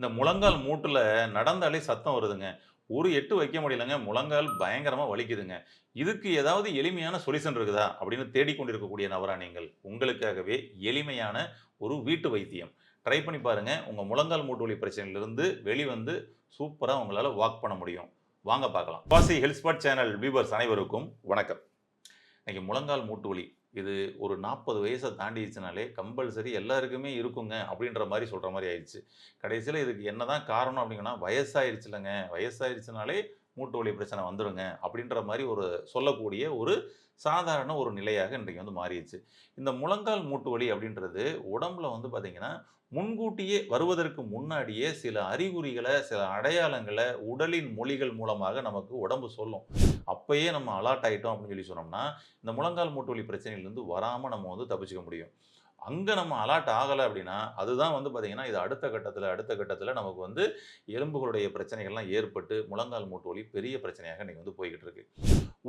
இந்த முழங்கால் மூட்டில் நடந்தாலே சத்தம் வருதுங்க. ஒரு எட்டு வைக்க முடியலங்க முழங்கால் பயங்கரமாக வலிக்குதுங்க. இதுக்கு ஏதாவது எளிமையான சொல்யூஷன் இருக்குதா? அப்படின்னு தேடிக்கொண்டிருக்கக்கூடிய நபரா நீங்கள். உங்களுக்காகவே எளிமையான ஒரு வீட்டு வைத்தியம். ட்ரை பண்ணி பாருங்க. உங்க முழங்கால் மூட்டு வலி பிரச்சனையிலிருந்து வெளிவந்து சூப்பராக உங்களால் வாக் பண்ண முடியும். வாங்க பார்க்கலாம். வாசி ஹெல்த் ஸ்பாட் சேனல் வியூவர்ஸ் அனைவருக்கும் வணக்கம். இன்னைக்கு முழங்கால் மூட்டு வலி இது ஒரு நாற்பது வயசை தாண்டிடுச்சுனாலே கம்பல்சரி எல்லாருக்குமே இருக்குங்க அப்படின்ற மாதிரி சொல்கிற மாதிரி ஆயிடுச்சு. கடைசியில் இதுக்கு என்னதான் காரணம் அப்படிங்கன்னா வயசாகிருச்சு இல்லைங்க வயசாயிருச்சுனாலே மூட்டு வலி பிரச்சனை வந்துடுங்க அப்படின்ற மாதிரி ஒரு சொல்லக்கூடிய ஒரு சாதாரண ஒரு நிலையாக இன்றைக்கு வந்து மாறிடுச்சு. இந்த முழங்கால் மூட்டு வலி அப்படின்றது உடம்புல வந்து பார்த்திங்கன்னா முன்கூட்டியே வருவதற்கு முன்னாடியே சில அறிகுறிகளை சில அடையாளங்களை உடலின் மொழிகள் மூலமாக நமக்கு உடம்பு சொல்லும். அப்பயே நம்ம அலர்ட் ஆகிட்டோம் அப்படின்னு சொல்லி சொன்னோம்னா இந்த முழங்கால் மூட்டு வலி பிரச்சனையிலேருந்து வராமல் நம்ம வந்து தப்பிச்சுக்க முடியும். அங்கே நம்ம அலாட் ஆகலை அப்படின்னா அதுதான் வந்து பார்த்திங்கன்னா இது அடுத்த கட்டத்தில் அடுத்த கட்டத்தில் நமக்கு வந்து எலும்புகளுடைய பிரச்சனைகள்லாம் ஏற்பட்டு முழங்கால் மூட்டு வலி பெரிய பிரச்சனையாக இன்றைக்கி வந்து போய்கிட்டு இருக்கு.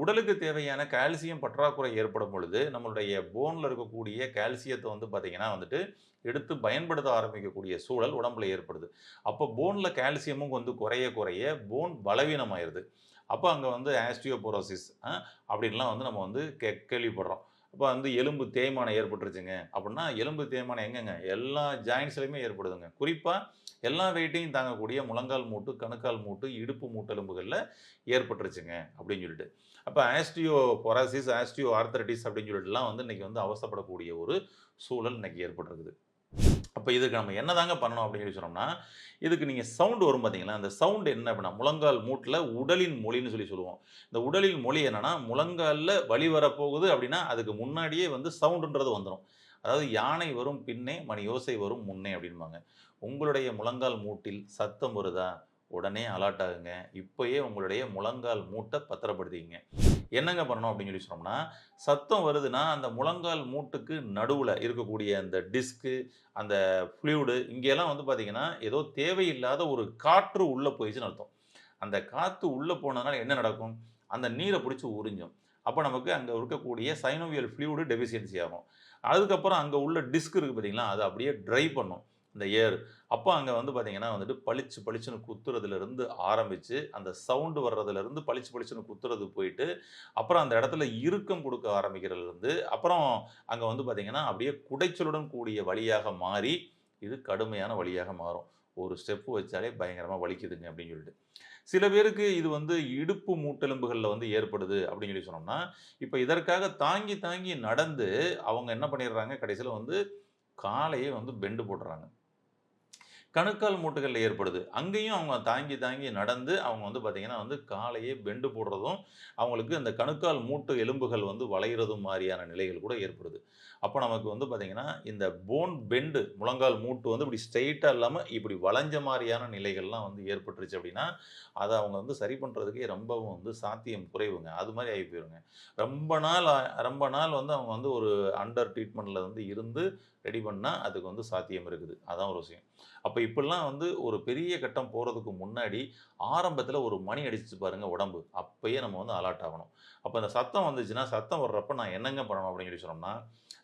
உடலுக்கு தேவையான கால்சியம் பற்றாக்குறை ஏற்படும் பொழுது நம்மளுடைய போனில் இருக்கக்கூடிய கால்சியத்தை வந்து பார்த்திங்கன்னா வந்துட்டு எடுத்து பயன்படுத்த ஆரம்பிக்கக்கூடிய சூழல் உடம்புல ஏற்படுது. அப்போ போனில் கால்சியமும் வந்து குறைய குறைய போன் பலவீனமாயிருது. அப்போ அங்கே வந்து ஆஸ்டியோபோரோசிஸ் அப்படின்லாம் வந்து நம்ம வந்து கே கேள்விப்படுறோம். அப்போ வந்து எலும்பு தேய்மானம் ஏற்பட்டுருச்சுங்க. அப்படின்னா எலும்பு தேய்மானம் எங்கங்க? எல்லா ஜாயின்ஸ்லையுமே ஏற்படுதுங்க. குறிப்பாக எல்லா வெயிட்டையும் தாங்கக்கூடிய முழங்கால் மூட்டு கணுக்கால் மூட்டு இடுப்பு மூட்டெலும்புகளில் ஏற்பட்டுருச்சுங்க அப்படின்னு சொல்லிட்டு. அப்போ ஆஸ்டியோ பொராசிஸ் ஆஸ்டியோ ஆர்த்தரைட்டிஸ் அப்படின்னு சொல்லிட்டுலாம் வந்து இன்றைக்கி வந்து அவசப்படக்கூடிய ஒரு சூழல் இன்றைக்கி ஏற்பட்டிருக்குது. அப்போ இதுக்கு நம்ம என்ன தாங்க பண்ணணும் அப்படின்னு சொல்லி சொன்னோம்னா இதுக்கு நீங்கள் சவுண்டு வரும் பார்த்தீங்களா அந்த சவுண்டு என்ன அப்படின்னா முழங்கால் மூட்டில் உடலின் மொழின்னு சொல்லி சொல்லுவோம். இந்த உடலின் மொழி என்னென்னா முழங்காலில் வழி வரப்போகுது அப்படின்னா அதுக்கு முன்னாடியே வந்து சவுண்டுன்றது வந்துடும் அதாவது யானை வரும் பின்னே மணி யோசை வரும் முன்னே அப்படின்பாங்க. உங்களுடைய முழங்கால் மூட்டில் சத்தம் வருதா? உடனே அலர்ட் ஆகுங்க. இப்போயே உங்களுடைய முழங்கால் மூட்டை பத்திரப்படுத்திக்கிங்க. என்னங்க பண்ணணும் அப்படின்னு சொல்லி சொன்னோம்னா சத்தம் வருதுன்னா அந்த முழங்கால் மூட்டுக்கு நடுவில் இருக்கக்கூடிய அந்த டிஸ்க்கு அந்த ஃப்ளூடு இங்கெல்லாம் வந்து பார்த்தீங்கன்னா ஏதோ தேவையில்லாத ஒரு காற்று உள்ளே போயிடுச்சுன்னு அர்த்தம். அந்த காற்று உள்ளே போனதுனால என்ன நடக்கும்? அந்த நீரை பிடிச்சி உறிஞ்சும். அப்போ நமக்கு அங்கே இருக்கக்கூடிய சைனோவியல் ஃப்ளூடு டெஃபிஷியன்சி ஆகும். அதுக்கப்புறம் அங்கே உள்ள டிஸ்க் இருக்குது பார்த்தீங்களா அது அப்படியே ட்ரை பண்ணும். இந்த ஏர். அப்போ அங்கே வந்து பார்த்தீங்கன்னா வந்துட்டு பளிச்சு பளிச்சுன்னு குத்துறதுலேருந்து ஆரம்பித்து அந்த சவுண்டு வர்றதுலேருந்து பளிச்சு பளிச்சுன்னு குத்துறது போயிட்டு அப்புறம் அந்த இடத்துல இறுக்கம் கொடுக்க ஆரம்பிக்கிறதுலேருந்து அப்புறம் அங்கே வந்து பார்த்தீங்கன்னா அப்படியே குடைச்சலுடன் கூடிய வழியாக மாறி இது கடுமையான வழியாக மாறும். ஒரு ஸ்டெப்பு வச்சாலே பயங்கரமாக வலிக்குதுங்க அப்படின்னு சொல்லிட்டு. சில பேருக்கு இது வந்து இடுப்பு மூட்டெலும்புகளில் வந்து ஏற்படுது அப்படின்னு சொல்லி சொன்னோம்னா இப்போ இதற்காக தாங்கி தாங்கி நடந்து அவங்க என்ன பண்ணிடுறாங்க கடைசியில் வந்து காலையே வந்து பெண்டு போடுறாங்க கணுக்கால் மூட்டுகளில் ஏற்படுது. அங்கேயும் அவங்க தாங்கி தாங்கி நடந்து அவங்க வந்து பார்த்திங்கன்னா வந்து காலையே பெண்டு போடுறதும் அவங்களுக்கு அந்த கணுக்கால் மூட்டு எலும்புகள் வந்து வளைகிறதும் மாதிரியான நிலைகள் கூட ஏற்படுது. அப்போ நமக்கு வந்து பார்த்திங்கன்னா இந்த போன் பெண்டு முழங்கால் மூட்டு வந்து இப்படி ஸ்ட்ரெயிட்டாக இல்லாமல் இப்படி வளைஞ்ச மாதிரியான நிலைகள்லாம் வந்து ஏற்பட்டுருச்சு அப்படின்னா அதை அவங்க வந்து சரி பண்ணுறதுக்கே ரொம்பவும் வந்து சாத்தியம் குறைவுங்க. அது மாதிரி ஆகி போயிருங்க. ரொம்ப நாள் ரொம்ப நாள் வந்து அவங்க வந்து ஒரு அண்டர் ட்ரீட்மெண்ட்டில் வந்து இருந்து ரெடி பண்ணால் அதுக்கு வந்து சாத்தியம் இருக்குது. அதான் ஒரு விஷயம். அப்போ இப்படிலாம் வந்து ஒரு பெரிய கட்டம் போகிறதுக்கு முன்னாடி ஆரம்பத்தில் ஒரு மணி அடிச்சு பாருங்கள் உடம்பு. அப்போயே நம்ம வந்து அலர்ட் ஆகணும். அப்போ அந்த சத்தம் வந்துச்சுன்னா சத்தம் வர்றப்ப நான் என்னங்க பண்ணணும் அப்படின்னு சொல்லி சொன்னோம்னா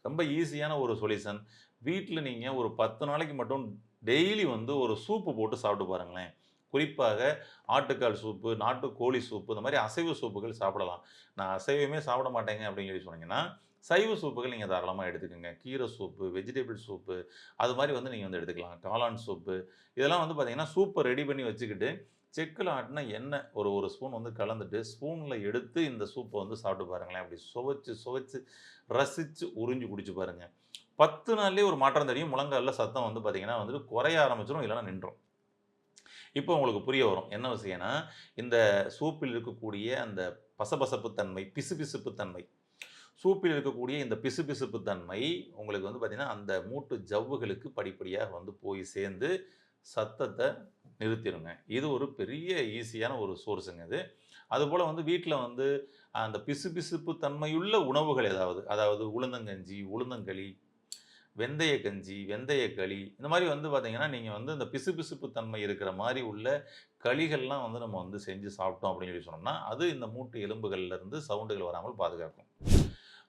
ரொம்ப ஈஸியான ஒரு சொல்யூஷன் வீட்டில் நீங்கள் ஒரு பத்து நாளைக்கு மட்டும் டெய்லி வந்து ஒரு சூப்பு போட்டு சாப்பிட்டு பாருங்களேன். குறிப்பாக ஆட்டுக்கால் சூப்பு நாட்டு கோழி சூப்பு இந்த மாதிரி அசைவ சூப்புகள் சாப்பிடலாம். நான் அசைவமே சாப்பிட மாட்டேங்க அப்படின்னு சொல்லி சொன்னீங்கன்னா சைவ சூப்புகள் நீங்கள் தாராளமாக எடுத்துக்கோங்க. கீரை சூப்பு வெஜிடபிள் சூப்பு அது மாதிரி வந்து நீங்கள் வந்து எடுத்துக்கலாம். காளான் சூப்பு இதெல்லாம் வந்து பார்த்தீங்கன்னா சூப்பை ரெடி பண்ணி வச்சுக்கிட்டு செக்கில் ஆட்டினா எண்ணெய் ஒரு ஒரு ஸ்பூன் வந்து கலந்துட்டு ஸ்பூனில் எடுத்து இந்த சூப்பை வந்து சாப்பிட்டு பாருங்களேன். அப்படி சுவைச்சு சுவைச்சு ரசித்து உறிஞ்சு குடிச்சு பாருங்கள் பத்து நாள்லேயே ஒரு மாற்றம் தெரியும். முழங்காலில் சத்தம் வந்து பார்த்தீங்கன்னா வந்துட்டு குறைய ஆரம்பிச்சிடும் இல்லைன்னா நின்றோம் இப்போ உங்களுக்கு புரிய வரும். என்ன விஷயம்னா இந்த சூப்பில் இருக்கக்கூடிய அந்த பசபசப்பு தன்மை பிசுபிசுப்பு தன்மை சூப்பில் இருக்கக்கூடிய இந்த பிசுபிசுப்பு தன்மை உங்களுக்கு வந்து பார்த்திங்கன்னா அந்த மூட்டு ஜவ்வுகளுக்கு படிப்படியாக வந்து போய் சேர்ந்து சத்தத்தை நிறுத்திடுங்க இது ஒரு பெரிய ஈஸியான ஒரு சோர்ஸுங்க இது. அதுபோல் வந்து வீட்டில் வந்து அந்த பிசுபிசுப்பு தன்மையுள்ள உணவுகள் ஏதாவது அதாவது உளுந்தங்கஞ்சி உளுந்தங்களி வெந்தய கஞ்சி வெந்தய களி இந்த மாதிரி வந்து பார்த்திங்கன்னா நீங்கள் வந்து இந்த பிசுபிசுப்பு தன்மை இருக்கிற மாதிரி உள்ள களிகள்லாம் வந்து நம்ம வந்து செஞ்சு சாப்பிட்டோம் அப்படின்னு சொல்லி சொன்னோம்னா அது இந்த மூட்டு எலும்புகள்லேருந்து சவுண்டுகள் வராமல் பாதுகாக்கும்.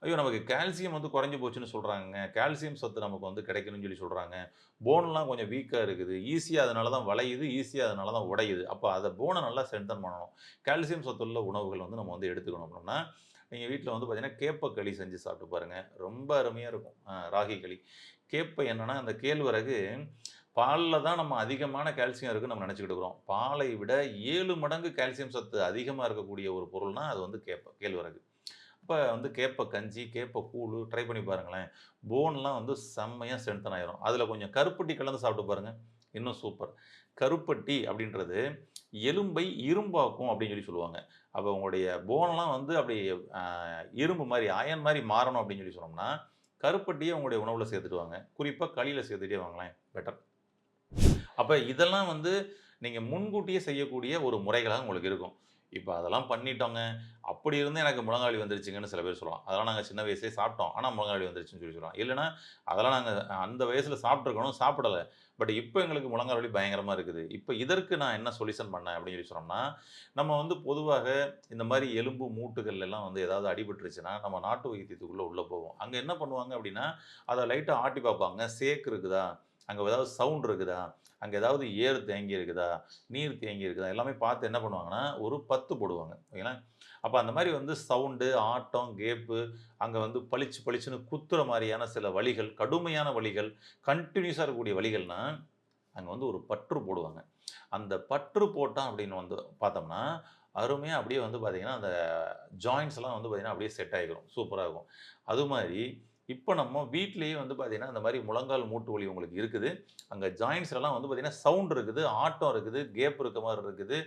ஐயோ நமக்கு கால்சியம் வந்து குறைஞ்சி போச்சுன்னு சொல்கிறாங்க கால்சியம் சத்து நமக்கு வந்து கிடைக்கணும்னு சொல்லி சொல்கிறாங்க போன்லாம் கொஞ்சம் வீக்காக இருக்குது. ஈஸியாக அதனால தான் வளையுது ஈஸியாக அதனால தான் உடையுது. அப்போ அதை போனை நல்லா ஸ்ட்ரென்தன் பண்ணணும். கால்சியம் சத்துள்ள உணவுகள் வந்து நம்ம வந்து எடுத்துக்கணும் அப்படின்னா நீங்கள் வீட்டில் வந்து பார்த்தீங்கன்னா கேப்பை களி செஞ்சு சாப்பிட்டு பாருங்கள் ரொம்ப அருமையாக இருக்கும். ராகி களி. கேப்பை என்னென்னா அந்த கேழ்வரகு பாலில் தான் நம்ம அதிகமான கால்சியம் இருக்குன்னு நம்ம நினச்சிக்கிட்டு இருக்கிறோம். பாலை விட ஏழு மடங்கு கால்சியம் சத்து அதிகமாக இருக்கக்கூடிய ஒரு பொருள்னால் அது வந்து கேப்பை கேழ்வரகு. அப்போ வந்து கேப்பை கஞ்சி கேப்பை கூழ் ட்ரை பண்ணி பாருங்களேன். போன்லாம் வந்து செம்மையாக ஸ்ட்ரென்தன் ஆயிரும் அதில் கொஞ்சம் கருப்பட்டி கலந்து சாப்பிட்டு பாருங்கள் இன்னும் சூப்பர். கருப்பட்டி அப்படின்றது எலும்பை இரும்பாக்கும் அப்படின்னு சொல்லி சொல்லுவாங்க. அப்போ உங்களுடைய போனெல்லாம் வந்து அப்படி இரும்பு மாதிரி அயன் மாதிரி மாறணும் அப்படின்னு சொல்லி சொன்னோம்னா கருப்பட்டியை உங்களுடைய உணவில் சேர்த்துட்டு வாங்க குறிப்பாக களியில் சேர்த்துட்டே வாங்களேன். பெட்டர் அப்போ இதெல்லாம் வந்து நீங்கள் முன்கூட்டியே செய்யக்கூடிய ஒரு முறைகளாக உங்களுக்கு இருக்கும். இப்போ அதெல்லாம் பண்ணிட்டோங்க. அப்படி இருந்து எனக்கு முழங்காலி வந்துருச்சுங்கன்னு சில பேர் சொல்லலாம் அதெல்லாம் நாங்கள் சின்ன வயசுலேயே சாப்பிட்டோம். ஆனால் முழங்காலி வந்துருச்சுன்னு சொல்லி சொல்லலாம் இல்லைன்னா அதெல்லாம் நாங்கள் அந்த வயசில் சாப்பிட்ருக்கணும் சாப்பிடலை. பட் இப்போ எங்களுக்கு முழங்கால் வலி பயங்கரமாக இருக்குது. இப்போ இதற்கு நான் என்ன சொல்யூஷன் பண்ணேன் அப்படின்னு சொல்லி சொன்னோம்னா நம்ம வந்து பொதுவாக இந்த மாதிரி எலும்பு மூட்டுகள் எல்லாம் வந்து ஏதாவது அடிபட்டுருச்சுன்னா நம்ம நாட்டு வைத்தியத்துக்குள்ளே உள்ளே போவோம். அங்கே என்ன பண்ணுவாங்க அப்படின்னா அதை லைட்டாக ஆட்டி பார்ப்பாங்க. சேக்கு இருக்குதா? அங்கே ஏதாவது சவுண்ட் இருக்குதா? அங்கே ஏதாவது ஏர் தேங்கி இருக்குதா? நீர் தேங்கி இருக்குதா? எல்லாமே பார்த்து என்ன பண்ணுவாங்கன்னா ஒரு பத்து போடுவாங்க. ஓகேங்களா? அப்போ அந்த மாதிரி வந்து சவுண்டு ஆட்டம் கேப்பு அங்கே வந்து பளிச்சு பளிச்சுன்னு குத்துற மாதிரியான சில வழிகள் கடுமையான வழிகள் கண்டினியூஸாக இருக்கக்கூடிய வழிகள்னால் அங்கே வந்து ஒரு பற்று போடுவாங்க. அந்த பற்று போட்டால் அப்படின்னு வந்து பார்த்தோம்னா அருமையாக அப்படியே வந்து பார்த்திங்கன்னா அந்த ஜாயின்ஸ் எல்லாம் வந்து பார்த்திங்கன்னா அப்படியே செட் ஆகிடும் சூப்பராக இருக்கும். அது மாதிரி இப்போ நம்ம வீட்லேயே வந்து பார்த்திங்கன்னா அந்த மாதிரி முழங்கால் மூட்டு வலி உங்களுக்கு இருக்குது. அங்கே ஜாயின்ஸ்லாம் வந்து பார்த்திங்கன்னா சவுண்ட் இருக்குது ஆட்டம் இருக்குது கேப் இருக்க மாதிரி இருக்குது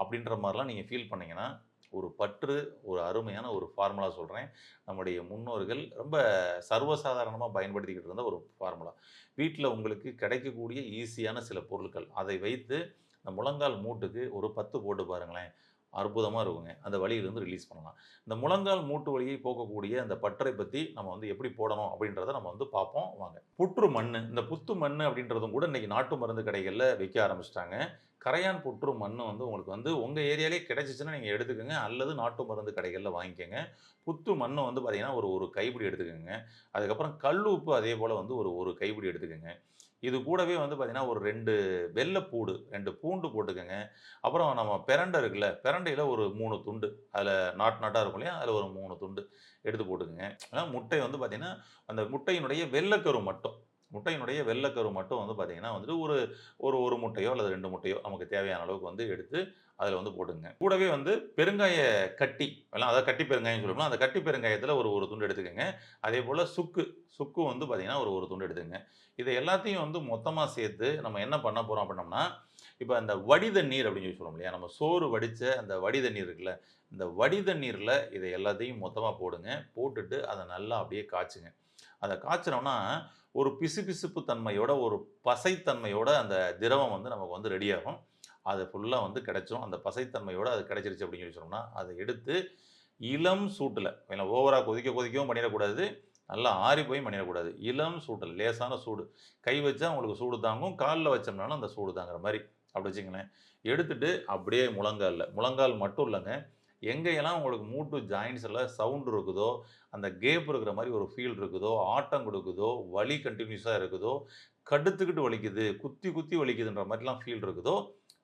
அப்படின்ற மாதிரிலாம் நீங்கள் ஃபீல் பண்ணீங்கன்னா ஒரு பற்று ஒரு அருமையான ஒரு ஃபார்முலா சொல்கிறேன் நம்முடைய முன்னோர்கள் ரொம்ப சர்வசாதாரணமாக பயன்படுத்திக்கிட்டு இருந்த ஒரு ஃபார்முலா வீட்டில் உங்களுக்கு கிடைக்கக்கூடிய ஈஸியான சில பொருட்கள். அதை வைத்து இந்த முழங்கால் மூட்டுக்கு ஒரு பத்து போட்டு பாருங்களேன். அற்புதமாக இருக்குங்க. அந்த வலியிலேருந்து ரிலீஸ் பண்ணலாம். இந்த முழங்கால் மூட்டு வலியை போக்கக்கூடிய அந்த பற்றை பற்றி நம்ம வந்து எப்படி போடணும் அப்படின்றத நம்ம வந்து பார்ப்போம். வாங்க. புற்று மண் இந்த புத்து மண் அப்படின்றதும் கூட இன்றைக்கி நாட்டு மருந்து கடைகளில் விற்க ஆரம்பிச்சிட்டாங்க. கரையான் புற்று மண் வந்து உங்களுக்கு வந்து உங்கள் ஏரியாலே கிடைச்சிச்சுன்னா நீங்கள் எடுத்துக்கோங்க. அல்லது நாட்டு மருந்து கடைகளில் வாங்கிக்கோங்க. புத்து மண் வந்து பார்த்திங்கன்னா ஒரு ஒரு கைப்பிடி எடுத்துக்கோங்க. அதுக்கப்புறம் கல் உப்பு அதே போல் வந்து ஒரு ஒரு கைப்பிடி எடுத்துக்கோங்க. இது கூடவே வந்து பார்த்தீங்கன்னா ஒரு ரெண்டு வெள்ளைப்பூடு ரெண்டு பூண்டு போட்டுக்கோங்க. அப்புறம் நம்ம பிரண்டை இருக்குல்ல பிரண்டையில் ஒரு மூணு துண்டு அதில் நாட் நாட்டாக இருக்கும் இல்லையா அதில் ஒரு மூணு துண்டு எடுத்து போட்டுக்கோங்க. ஆனால் முட்டை வந்து பார்த்தீங்கன்னா அந்த முட்டையினுடைய வெள்ளைக்கரு மட்டும். முட்டையினுடைய வெள்ளைக்கரு மட்டும் வந்து பார்த்தீங்கன்னா வந்துட்டு ஒரு ஒரு ஒரு முட்டையோ அல்லது ரெண்டு முட்டையோ நமக்கு தேவையான அளவுக்கு வந்து எடுத்து அதில் வந்து போட்டுங்க. கூடவே வந்து பெருங்காய கட்டி எல்லாம் அதாவது கட்டி பெருங்காயம் சொல்லணும்னா அந்த கட்டி பெருங்காயத்தில் ஒரு ஒரு துண்டு எடுத்துக்கோங்க. அதே போல் சுக்கு சுக்கு வந்து பார்த்தீங்கன்னா ஒரு ஒரு துண்டு எடுத்துக்கங்க. இதை எல்லாத்தையும் வந்து மொத்தமாக சேர்த்து நம்ம என்ன பண்ண போகிறோம் அப்படின்னோம்னா இப்போ அந்த வடித நீர் அப்படின்னு சொல்லி சொல்லுவோம் இல்லையா நம்ம சோறு வடித்த அந்த வடித நீர் இருக்குல்ல இந்த வடித நீரில் இதை எல்லாத்தையும் மொத்தமாக போடுங்க. போட்டுட்டு அதை நல்லா அப்படியே காய்ச்சுங்க. அதை காய்ச்சினோம்னா ஒரு பிசுபிசுப்பு தன்மையோட ஒரு பசைத்தன்மையோட அந்த திரவம் வந்து நமக்கு வந்து ரெடியாகும் அது ஃபுல்லாக வந்து கிடைச்சிரும். அந்த பசைத்தன்மையோட அது கிடைச்சிருச்சு அப்படின்னு சொல்லி சொன்னோம்னா அதை எடுத்து இளம் சூட்டில் ஏன்னா ஓவராக கொதிக்க கொதிக்கவும் பண்ணிடக்கூடாது. நல்லா ஆறி போய் பண்ணிடக்கூடாது. இளம் சூட்டில் லேசான சூடு. கை வச்சா உங்களுக்கு சூடு தாங்கும். காலில் வச்சோம்னாலும் அந்த சூடு தாங்குற மாதிரி. அப்படி வச்சுங்களேன் எடுத்துட்டு அப்படியே முழங்காலில். முழங்கால் மட்டும் இல்லைங்க. எங்கேயெல்லாம் உங்களுக்கு மூட்டு ஜாயின்ஸ் எல்லாம் சவுண்ட் இருக்குதோ அந்த கேப் இருக்கிற மாதிரி ஒரு ஃபீல் இருக்குதோ ஆட்டம் கொடுக்குதோ வலி கண்டினியூஸாக இருக்குதோ கடுத்துக்கிட்டு வலிக்குது குத்தி குத்தி வலிக்குதுன்ற மாதிரிலாம் ஃபீல் இருக்குதோ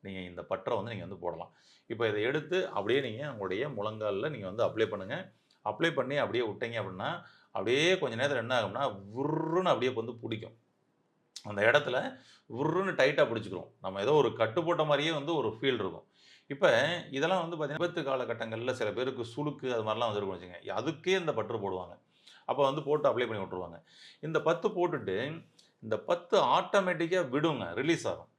நீங்கள் இந்த பற்றை வந்து நீங்கள் வந்து போடலாம். இப்போ இதை எடுத்து அப்படியே நீங்கள் உங்களுடைய முழங்காலில் நீங்கள் வந்து அப்ளை பண்ணுங்கள் அப்ளை பண்ணி அப்படியே விட்டீங்க அப்படின்னா அப்படியே கொஞ்ச நேரத்தில் என்ன ஆகும்னா உருன்னு அப்படியே வந்து பிடிக்கும். அந்த இடத்துல உருன்னு டைட்டாக பிடிச்சிக்கிறோம். நம்ம ஏதோ ஒரு கட்டு போட்ட மாதிரியே வந்து ஒரு ஃபீல் இருக்கும். இப்போ இதெல்லாம் வந்து பார்த்தீங்கன்னா விபத்து காலகட்டங்களில் சில பேருக்கு சுளுக்கு அது மாதிரிலாம் வந்துருக்கும் வச்சுங்க அதுக்கே இந்த பற்று போடுவாங்க. அப்போ வந்து போட்டு அப்ளை பண்ணி விட்ருவாங்க இந்த பத்து போட்டுட்டு இந்த பத்து ஆட்டோமேட்டிக்காக விடுங்க ரிலீஸ் ஆகும்.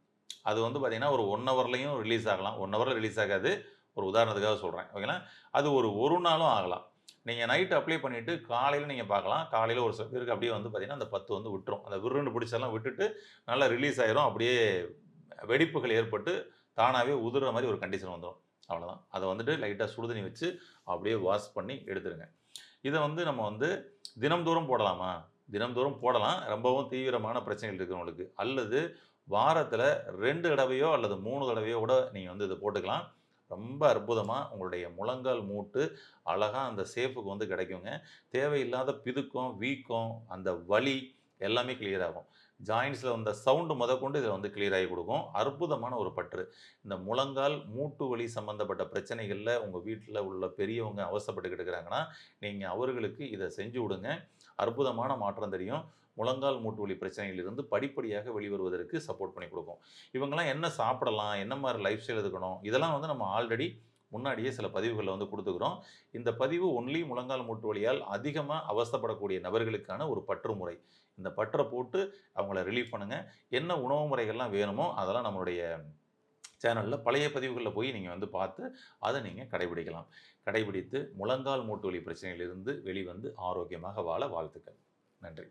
அது வந்து பார்த்தீங்கன்னா ஒரு ஒன் ஹவர்லையும் ரிலீஸ் ஆகலாம். ஒன் ஹவரில் ரிலீஸ் ஆகாது. ஒரு உதாரணத்துக்காக சொல்கிறேன் ஓகேங்களா அது ஒரு ஒரு நாளும் ஆகலாம். நீங்கள் நைட்டு அப்ளை பண்ணிவிட்டு காலையில் நீங்கள் பார்க்கலாம். காலையில் ஒரு சில பேருக்கு அப்படியே வந்து பார்த்தீங்கன்னா அந்த பத்து வந்து விட்டுரும். அந்த விருண்டு பிடிச்செல்லாம் விட்டுட்டு நல்லா ரிலீஸ் ஆயிரும். அப்படியே வெடிப்புகள் ஏற்பட்டு தானாகவே உதுற மாதிரி ஒரு கண்டிஷன் வந்துடும் அவ்வளோதான் அதை வந்துட்டு லைட்டாக சுடுதண்ணி வச்சு அப்படியே வாஷ் பண்ணி எடுத்துருங்க. இதை வந்து நம்ம வந்து தினம்தோறும் போடலாமா? தினம்தோறும் போடலாம். ரொம்பவும் தீவிரமான பிரச்சனைகள் இருக்கிறவங்களுக்கு அல்லது வாரத்தில் ரெண்டு தடவையோ அல்லது மூணு தடவையோ கூட நீங்கள் வந்து இதை போட்டுக்கலாம். ரொம்ப அற்புதமாக உங்களுடைய முழங்கால் மூட்டு அழகாக அந்த சேஃபுக்கு வந்து கிடைக்குங்க. தேவையில்லாத பிதுக்கம் வீக்கம் அந்த வலி எல்லாமே கிளியர் ஆகும். ஜாயின்ஸில் வந்த சவுண்டு முதற்கொண்டு இதில் வந்து கிளியர் ஆகி கொடுக்கும். அற்புதமான ஒரு பற்று. இந்த முழங்கால் மூட்டு வலி சம்மந்தப்பட்ட பிரச்சனைகளில் உங்கள் வீட்டில் உள்ள பெரியவங்க அவசப்பட்டுக்கிட்டு இருக்கிறாங்கன்னா நீங்கள் அவர்களுக்கு இதை செஞ்சு விடுங்க. அற்புதமான மாற்றம் தெரியும். முழங்கால் மூட்டு வலி பிரச்சனைகளிலிருந்து படிப்படியாக வெளிவருவதற்கு சப்போர்ட் பண்ணி கொடுக்கும். இவங்கெல்லாம் என்ன சாப்பிடலாம் என்ன மாதிரி லைஃப் ஸ்டைல் இருக்கணும் இதெல்லாம் வந்து நம்ம ஆல்ரெடி முன்னாடியே சில பதிவுகளில் வந்து கொடுத்துக்கிறோம். இந்த பதிவு ஒன்லி முழங்கால் மூட்டு வலியால் அதிகமாக அவஸ்தப்படக்கூடிய நபர்களுக்கான ஒரு பற்று முறை. இந்த பற்றை போட்டு அவங்கள ரிலீஃப் பண்ணுங்கள் என்ன உணவு முறைகள்லாம் வேணுமோ அதெல்லாம் நம்மளுடைய சேனலில் பழைய பதிவுகளில் போய் நீங்கள் வந்து பார்த்து அதை நீங்கள் கடைபிடிக்கலாம். கடைபிடித்து முழங்கால் மூட்டு வலி பிரச்சனையிலிருந்து வெளிவந்து ஆரோக்கியமாக வாழ வாழ்த்துக்கள். நன்றி.